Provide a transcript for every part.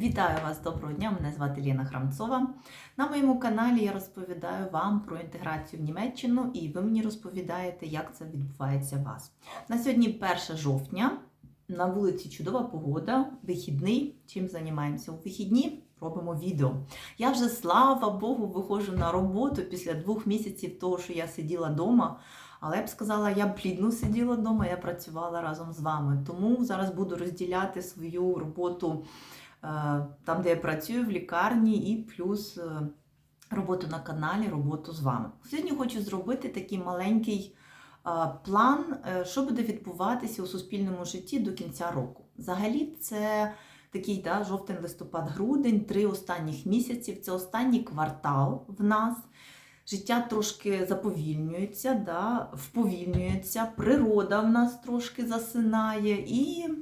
Вітаю вас, доброго дня! Мене звати Ліна Храмцова. На моєму каналі я розповідаю вам про інтеграцію в Німеччину, і ви мені розповідаєте, як це відбувається у вас. На сьогодні 1 жовтня. На вулиці чудова погода, вихідний. Чим займаємося у вихідні? Робимо відео. Я вже, слава Богу, виходжу на роботу після двох місяців того, що я сиділа вдома. Але я б сказала, я плідно сиділа вдома, я працювала разом з вами. Тому зараз буду розділяти свою роботу там, де я працюю, в лікарні, і плюс е, роботу на каналі, роботу з вами. Сьогодні хочу зробити такий маленький е, план, е, що буде відбуватися у суспільному житті до кінця року. Взагалі, це такий да, жовтень, листопад, грудень, три останніх місяців. Це останній квартал в нас. Життя трошки заповільнюється, да, вповільнюється, природа в нас трошки засинає. І е,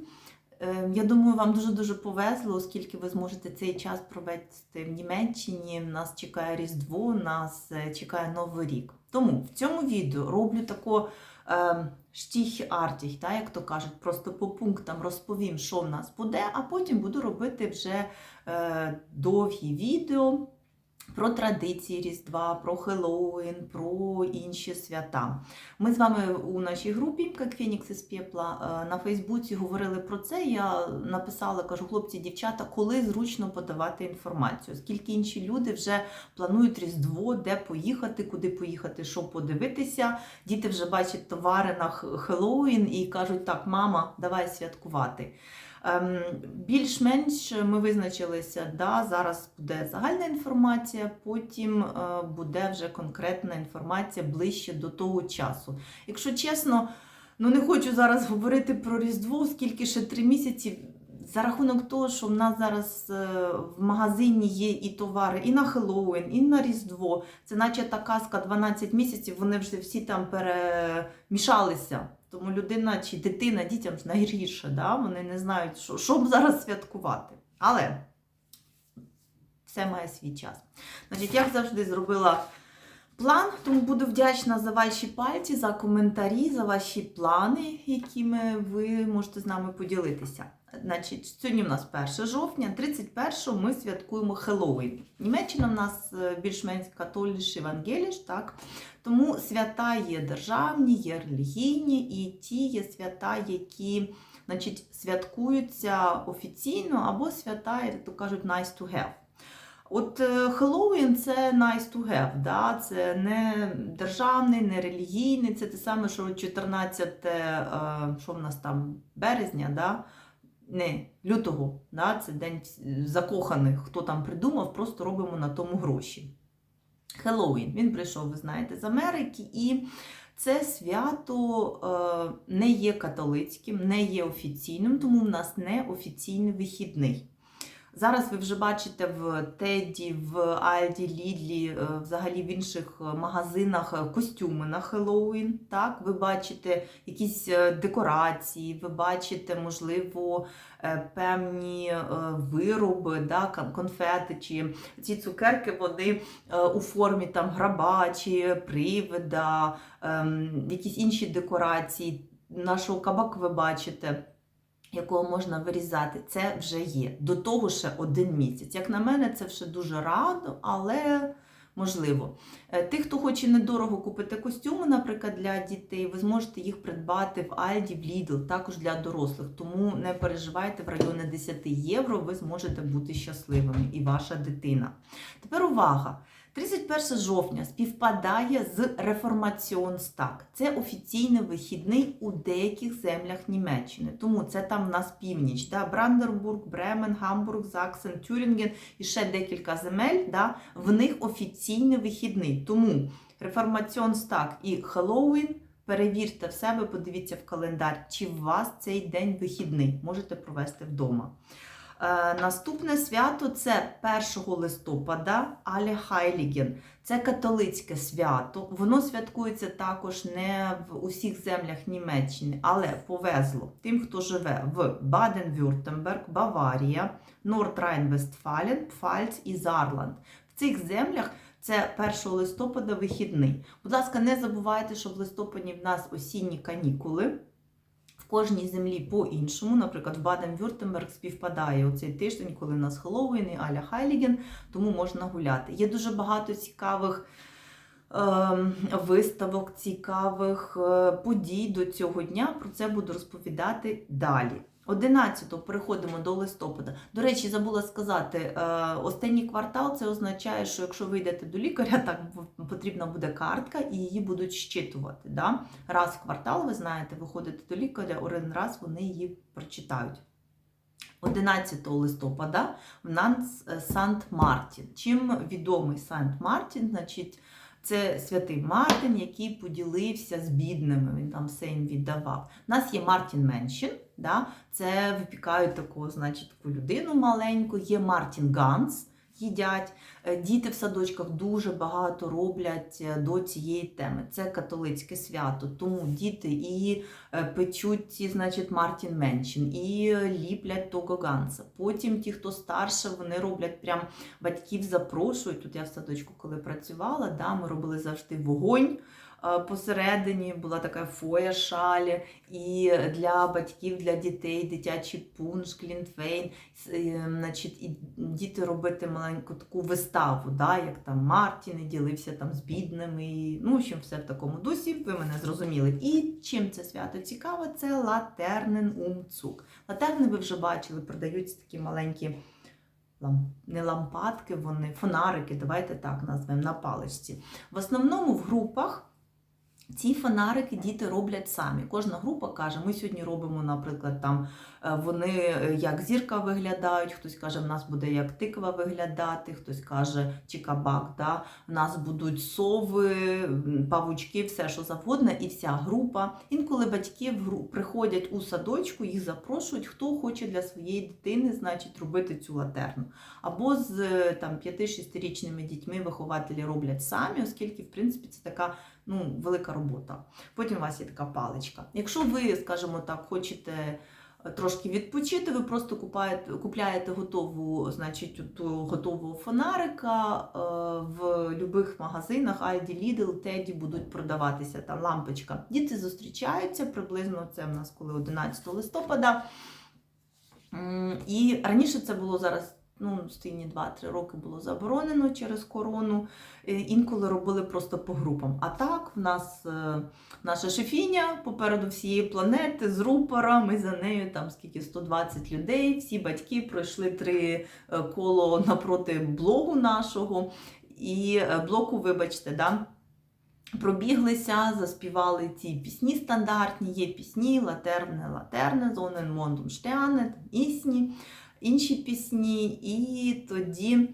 я думаю, вам дуже-дуже повезло, оскільки ви зможете цей час провести в Німеччині. Нас чекає Різдво, нас е, чекає Новий рік. Тому в цьому відео роблю тако е, штіх-артіх, як то кажуть, просто по пунктам розповім, що в нас буде, а потім буду робити вже е, довгі відео. Про традиції Різдва, про Хеллоуін, про інші свята. Ми з вами у нашій групі як Фенікс із Пепла е, на Фейсбуці говорили про це. Я написала, кажу, хлопці, дівчата, коли зручно подавати інформацію, оскільки інші люди вже планують Різдво, де поїхати, куди поїхати, що подивитися. Діти вже бачать товари на Хеллоуін і кажуть, так, мама, давай святкувати. Ем, Більш-менш ми визначилися, да, зараз буде загальна інформація, потім е, буде вже конкретна інформація ближче до того часу. Якщо чесно, ну не хочу зараз говорити про Різдво, оскільки ще три місяці. За рахунок того, що в нас зараз е, в магазині є і товари, і на Хеллоуін, і на Різдво, це наче та казка 12 місяців, вони вже всі там перемішалися. Тому людина чи дитина дітям ж найгірше, да? вони не знають, що, що зараз святкувати. Але все має свій час. Значить, як завжди зробила план, тому буду вдячна за ваші пальці, за коментарі, за ваші плани, якими ви можете з нами поділитися. Значить, Сьогодні в нас 1 жовтня, 31 ми святкуємо Хеллоуін. Німеччина в нас е, більш-менш католіш, евангеліш, так? Тому свята є державні, є релігійні, і ті є свята, які значить, святкуються офіційно, або свята, як то кажуть, nice to have. От Хеллоуін це nice to have, да? це не державний, не релігійний, це те саме, що 14 е, що в нас там, березня, да? не, лютого, да? це день закоханих, хто там придумав, просто робимо на тому гроші. Хеллоуін, він прийшов, ви знаєте, з Америки, і це свято е, не є католицьким, не є офіційним, тому в нас не офіційний вихідний. Зараз ви вже бачите в Теді, в Альді, Лідлі, е, взагалі в інших магазинах костюми на Хеллоуін. Так? Ви бачите якісь е, декорації, ви бачите, можливо, е, певні вироби, да? конфети чи ці цукерки вони у формі там граба чи привида, ем, якісь інші декорації. Нашого кабак ви бачите якого можна вирізати, це вже є. До того ще один місяць. Як на мене, це вже дуже радо, але можливо. Тих, хто хоче недорого купити костюми, наприклад, для дітей, ви зможете їх придбати в Aldi, в Lidl, також для дорослих. Тому не переживайте, в районі 10 євро ви зможете бути щасливими і ваша дитина. Тепер увага! 31 жовтня співпадає з Реформаціонстаг. Це офіційний вихідний у деяких землях Німеччини. Тому це там в нас північ. Да? Брандербург, Бремен, Гамбург, Заксен, Тюрінген і ще декілька земель. Да? В них офіційний вихідний. Тому Реформаціонстаг і Хеллоуін. Перевірте в себе, подивіться в календар, чи у вас цей день вихідний. Можете провести вдома. Е, наступне свято це 1 листопада Але. Це католицьке свято. Воно святкується також не в усіх землях Німеччини, але повезло тим, хто живе в Баден-Вюртемберг, Баварія, Норд-Райн-Вестфален, Пфальц і Зарланд. В цих землях це 1 листопада вихідний. Будь ласка, не забувайте, що в листопаді в нас осінні канікули. Кожній землі по-іншому. Наприклад, в Баден-Вюртемберг співпадає оцей тиждень, коли у нас Хеллоуін і Аля Хайліген, тому можна гуляти. Є дуже багато цікавих ем, виставок, цікавих е, подій до цього дня. Про це буду розповідати далі. 11-го переходимо до листопада. До речі, забула сказати, е, останній квартал це означає, що якщо ви йдете до лікаря, так потрібна буде картка і її будуть щитувати. Да? Раз в квартал, ви знаєте, ви ходите до лікаря, один раз вони її прочитають. 11 листопада в нас е, Сант Мартін. Чим відомий Сант Мартін? Значить, це святий Мартин, який поділився з бідними, він там все їм віддавав. У нас є Мартін Меншін, да? це випікають таку, значить, таку людину маленьку, є Мартін Ганс, їдять. Е, Діти в садочках дуже багато роблять е, до цієї теми. Це католицьке свято, тому діти і е, печуть значить, Мартін Меншін, і ліплять того Ганса. Потім ті, хто старше, вони роблять прям батьків запрошують. Тут я в садочку, коли працювала, да, ми робили завжди вогонь. Посередині була така фоя шалі, і для батьків, для дітей дитячий пунш, глінтвейн. С- е, Значить, і діти робити маленьку таку виставу, да, як там Мартін ділився там з бідними. і, Ну, в общем, все в такому дусі, ви мене зрозуміли. І чим це свято цікаве, це латернен умцук. Латерни ви вже бачили, продаються такі маленькі не лампадки, вони фонарики, давайте так назвемо на паличці. В основному в групах. Ці фонарики діти роблять самі. Кожна група каже, ми сьогодні робимо, наприклад, там е, вони е, як зірка виглядають, хтось каже, в нас буде як тиква виглядати, хтось каже чікабак, да? в нас будуть сови, павучки, все що завгодно, і вся група. Інколи батьки в гру- приходять у садочку, їх запрошують, хто хоче для своєї дитини, значить, робити цю латерну. Або з е, там 5-6-річними дітьми вихователі роблять самі, оскільки, в принципі, це така ну, велика робота. Потім у вас є така паличка. Якщо ви, скажімо так, хочете е, трошки відпочити, ви просто купаєте, купляєте готову, значить, ту готового фонарика е, в будь-яких магазинах, Aldi, Lidl, Teddy будуть продаватися там лампочка. Діти зустрічаються приблизно це в нас коли 11 листопада. І раніше це було зараз. Ну, останні 2-3 роки було заборонено через корону. Е, Інколи робили просто по групам. А так, в нас е, наша шефіня попереду всієї планети з рупором, і за нею там скільки 120 людей. Всі батьки пройшли три е, коло напроти блогу нашого. І блоку, вибачте, да, пробіглися, заспівали ці пісні стандартні. Є пісні латерне, латерне, зонен мондум штеане, існі, інші пісні. І тоді.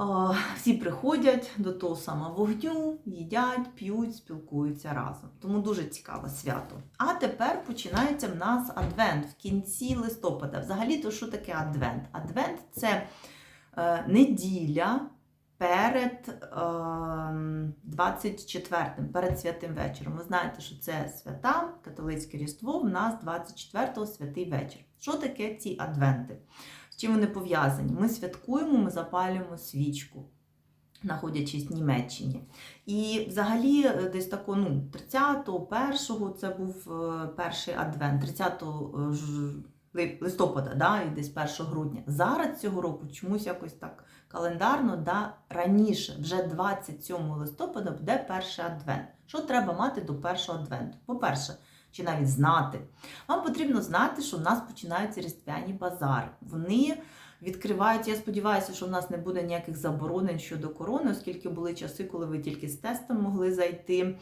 О, всі приходять до того самого вогню, їдять, п'ють, спілкуються разом. Тому дуже цікаве свято. А тепер починається в нас адвент в кінці листопада. Взагалі, то що таке адвент? Адвент це е, неділя перед е, 24-м, перед святим вечором. Ви знаєте, що це свята, католицьке різдво, в нас 24-го святий вечір. Що таке ці адвенти? З чим вони пов'язані? Ми святкуємо, ми запалюємо свічку, знаходячись в Німеччині. І взагалі, е, десь тако, ну, 30-го, 1-го це був е, перший адвент, 30 ли- листопада, да, і десь 1 грудня. Зараз цього року чомусь якось так календарно, да, раніше, вже 27 листопада буде перший адвент. Що треба мати до першого адвенту? По-перше, чи навіть знати. Вам потрібно знати, що в нас починаються різдвяні базари. Вони відкриваються. Я сподіваюся, що в нас не буде ніяких заборонень щодо корони, оскільки були часи, коли ви тільки з тестом могли зайти.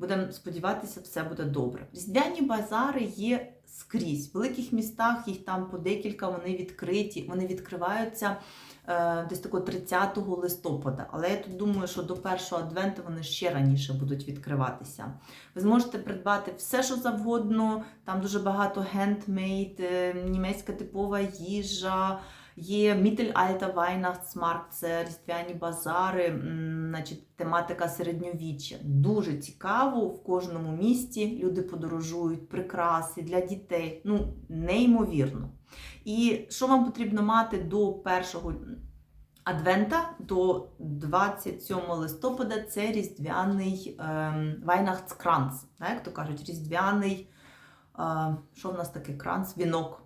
Будемо сподіватися, все буде добре. Різдвяні базари є скрізь. В великих містах їх там по декілька вони відкриті. Вони відкриваються е, десь такого 30 листопада. Але я тут думаю, що до першого адвенту вони ще раніше будуть відкриватися. Ви зможете придбати все, що завгодно. Там дуже багато хендмейд, е, німецька типова їжа. Є Мітель Альта Weihnachtsmarkt, це різдвяні базари, значить, тематика середньовіччя. Дуже цікаво в кожному місті. Люди подорожують, прикраси для дітей. Ну, неймовірно. І що вам потрібно мати до першого адвента, до 27 листопада це різдвяний ем, Weihnachtskranz, як то кажуть, різдвяний що в нас таке кранц? Вінок.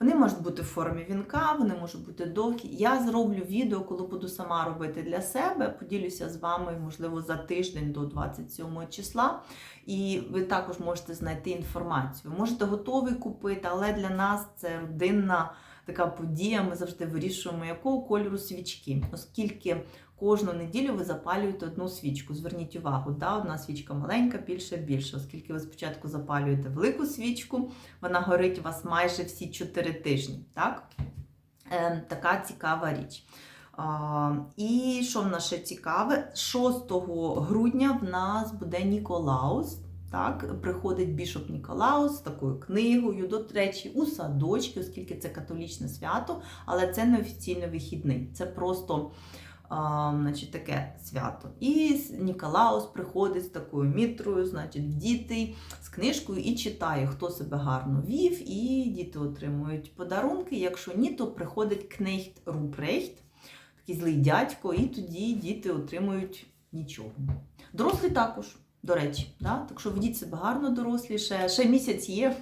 Вони можуть бути в формі вінка, вони можуть бути довгі. Я зроблю відео, коли буду сама робити для себе. Поділюся з вами, можливо, за тиждень до 27 числа. І ви також можете знайти інформацію. Можете готовий купити, але для нас це родинна така подія. Ми завжди вирішуємо, якого кольору свічки, оскільки. Кожну неділю ви запалюєте одну свічку. Зверніть увагу, да? одна свічка маленька, більше більше. Оскільки ви спочатку запалюєте велику свічку, вона горить у вас майже всі 4 тижні. Так? Е, така цікава річ. А, і що в нас ще цікаве? 6 грудня в нас буде Ніколаус. Так, приходить бішоп Ніколаус з такою книгою, до речі, у садочки, оскільки це католічне свято, але це не офіційно вихідний. Це просто значить, таке свято. І Ніколаус приходить з такою мітрою, значить, діти з книжкою і читає, хто себе гарно вів, і діти отримують подарунки. Якщо ні, то приходить Кнехт Рупрехт, такий злий дядько, і тоді діти отримують нічого. Дорослі також. До речі, да? так що ведіть себе гарно, дорослі, ще, ще місяць є,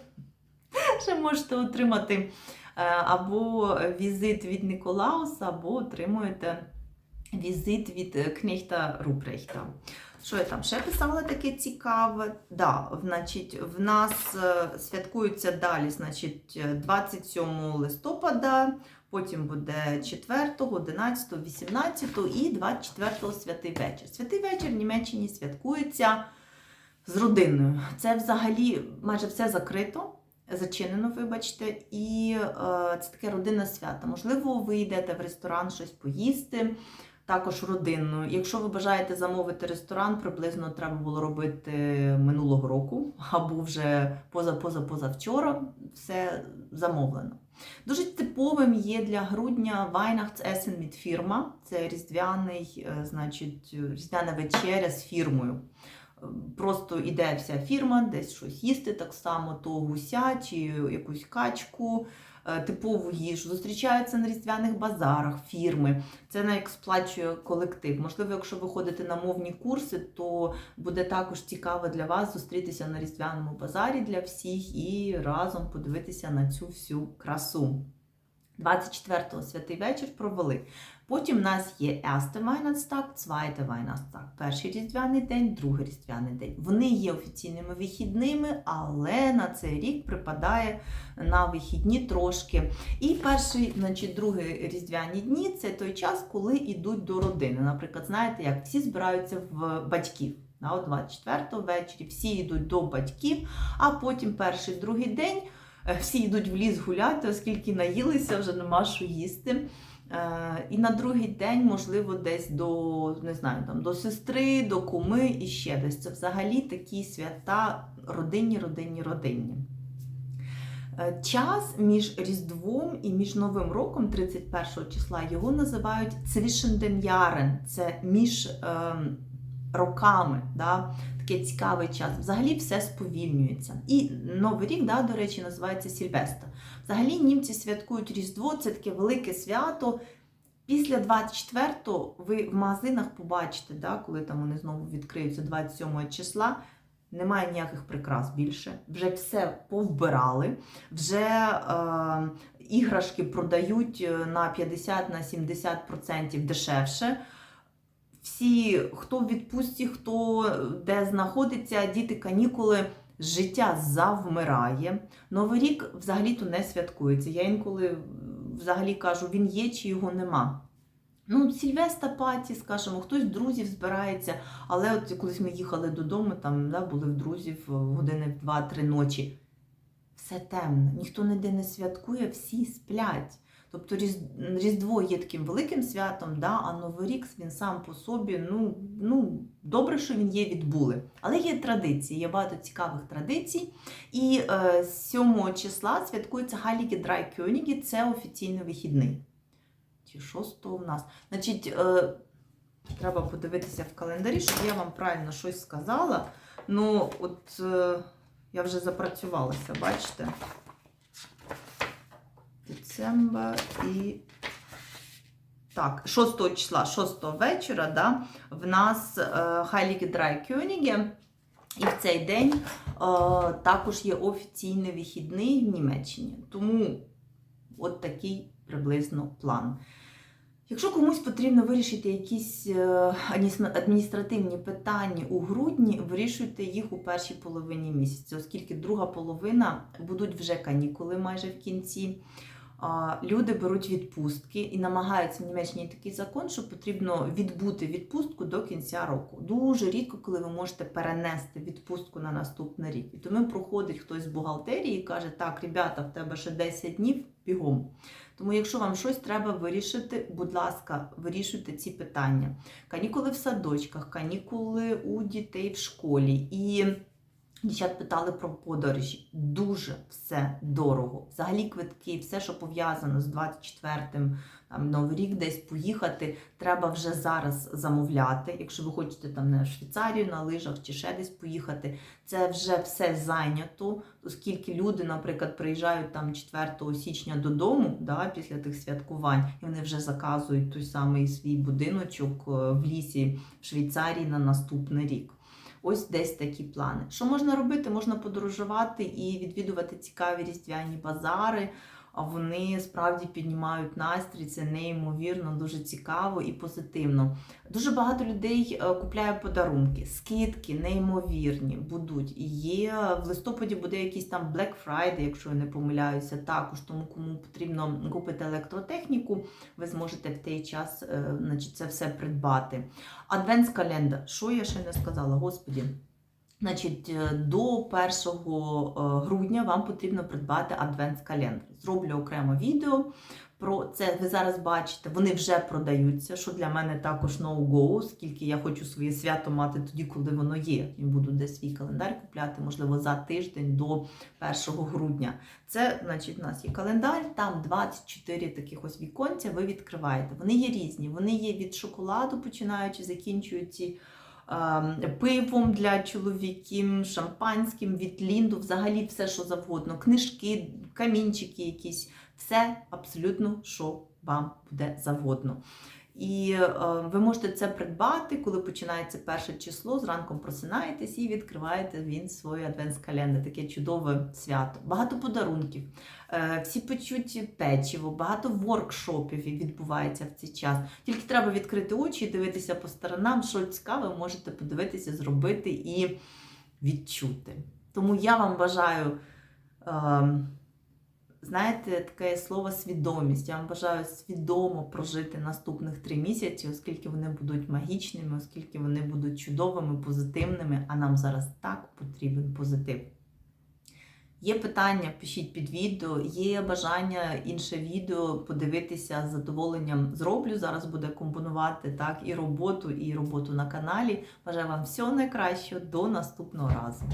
ще можете отримати е, або візит від Ніколауса, або отримуєте візит від е, Кнехта Рупрехта. Що я там ще писала таке цікаве? Да, значить, в нас е, святкуються далі значить, е, 27 листопада, потім буде 4, 11, 18 і 24 святий вечір. Святий вечір в Німеччині святкується з родиною. Це взагалі майже все закрито. Зачинено, вибачте, і е, це таке родинне свято. Можливо, ви йдете в ресторан щось поїсти, також родинною. Якщо ви бажаєте замовити ресторан, приблизно треба було робити минулого року, або вже поза-поза-позавчора все замовлено. Дуже типовим є для грудня Weihnachtsessen mit фірма. Це різдвяний, е, значить, різдвяна вечеря з фірмою. Просто іде вся фірма, десь щось їсти так само, то гуся чи якусь качку, типову їжу. Зустрічаються на різдвяних базарах фірми. Це на як сплачує колектив. Можливо, якщо ви ходите на мовні курси, то буде також цікаво для вас зустрітися на різдвяному базарі для всіх і разом подивитися на цю всю красу. 24-го святий вечір провели. Потім в нас є Erste Weihnachtstag, Zweite Weihnachtstag. Перший різдвяний день, другий різдвяний день. Вони є офіційними вихідними, але на цей рік припадає на вихідні трошки. І перший, значить, другий різдвяні дні це той час, коли йдуть до родини. Наприклад, знаєте, як всі збираються в батьків. На 24-го ввечері всі йдуть до батьків, а потім перший другий день. Е, Всі йдуть в ліс гуляти, оскільки наїлися, вже нема що їсти. Е, І на другий день, можливо, десь до не знаю, там, до сестри, до куми і ще десь. Це взагалі такі свята родинні, родинні, родинні. Е, Час між Різдвом і між Новим роком, 31 числа, його називають Цвішенденярен. Це між е, роками. Да? Такий цікавий час. Взагалі все сповільнюється. І Новий рік, да, до речі, називається Сільвестр. Взагалі німці святкують Різдво, це таке велике свято. Після 24-го ви в магазинах побачите, да, коли там вони знову відкриються 27 числа. Немає ніяких прикрас більше. Вже все повбирали, вже е, іграшки продають на 50-70% дешевше. Всі, хто в відпустці, хто де знаходиться, діти канікули, життя завмирає. Новий рік взагалі-то не святкується. Я інколи взагалі кажу, він є чи його нема. Ну, Сільвеста паті, скажімо, хтось друзів збирається, але от колись ми їхали додому, там да, були в друзів години в 2-3 ночі. Все темно, ніхто ніде не святкує, всі сплять. Тобто Різдво є таким великим святом, да, а Новий рік він сам по собі, ну, ну, добре, що він є, відбули. Але є традиції, є багато цікавих традицій. І е, 7 числа святкується Галігі Драй Кьонігі, це офіційний вихідний. Чи 6 в нас? Значить, е, треба подивитися в календарі, щоб я вам правильно щось сказала. Ну, от е, я вже запрацювалася, бачите? Децембр і. Так, 6 числа, 6 вечора, да, в нас Heilige Drei Könige. І в цей день е, також є офіційний вихідний в Німеччині. Тому от такий приблизно план. Якщо комусь потрібно вирішити якісь е, адміністративні питання у грудні, вирішуйте їх у першій половині місяця, оскільки друга половина будуть вже канікули майже в кінці. Люди беруть відпустки і намагаються в Німеччині такий закон, що потрібно відбути відпустку до кінця року. Дуже рідко, коли ви можете перенести відпустку на наступний рік. І тому проходить хтось з бухгалтерії і каже: Так, ребята, в тебе ще 10 днів бігом. Тому, якщо вам щось треба вирішити, будь ласка, вирішуйте ці питання. Канікули в садочках, канікули у дітей в школі. І дівчат питали про подорожі. Дуже все дорого. Взагалі квитки, все, що пов'язано з 24-м, там, Новий рік десь поїхати, треба вже зараз замовляти. Якщо ви хочете там на Швейцарію на лижах чи ще десь поїхати, це вже все зайнято, оскільки люди, наприклад, приїжджають там 4 січня додому да, після тих святкувань, і вони вже заказують той самий свій будиночок е, в лісі в Швейцарії на наступний рік. Ось десь такі плани. Що можна робити? Можна подорожувати і відвідувати цікаві різдвяні базари. Вони справді піднімають настрій, це неймовірно, дуже цікаво і позитивно. Дуже багато людей е, купляє подарунки, скидки неймовірні будуть. Є в листопаді буде якийсь там Black Friday, якщо я не помиляюся, також. Тому кому потрібно купити електротехніку, ви зможете в той час е, значить, це все придбати. Адвентс-календар. Що я ще не сказала, господі? Значить, е, до 1 е, грудня вам потрібно придбати адвентс-календар. Зроблю окремо відео про це. Ви зараз бачите, вони вже продаються, що для мене також no-go, оскільки я хочу своє свято мати тоді, коли воно є. І буду десь свій календар купляти, можливо, за тиждень до 1 грудня. Це, значить, у нас є календар, там 24 таких ось віконця ви відкриваєте. Вони є різні, вони є від шоколаду, починаючи, закінчуючи пивом для чоловіків, шампанським, від лінду, взагалі все, що завгодно, книжки, камінчики якісь, все абсолютно, що вам буде завгодно. І е, ви можете це придбати, коли починається перше число, зранку просинаєтесь і відкриваєте він свій адвентс-календар, таке чудове свято. Багато подарунків, е, всі печуть печиво, багато воркшопів відбувається в цей час. Тільки треба відкрити очі і дивитися по сторонам, що цікаве, можете подивитися, зробити і відчути. Тому я вам бажаю. Знаєте, таке слово свідомість. Я вам бажаю свідомо прожити наступних три місяці, оскільки вони будуть магічними, оскільки вони будуть чудовими, позитивними, а нам зараз так потрібен позитив. Є питання, пишіть під відео, є бажання інше відео подивитися з задоволенням зроблю. Зараз буде компонувати так і роботу, і роботу на каналі. Бажаю вам всього найкращого, до наступного разу.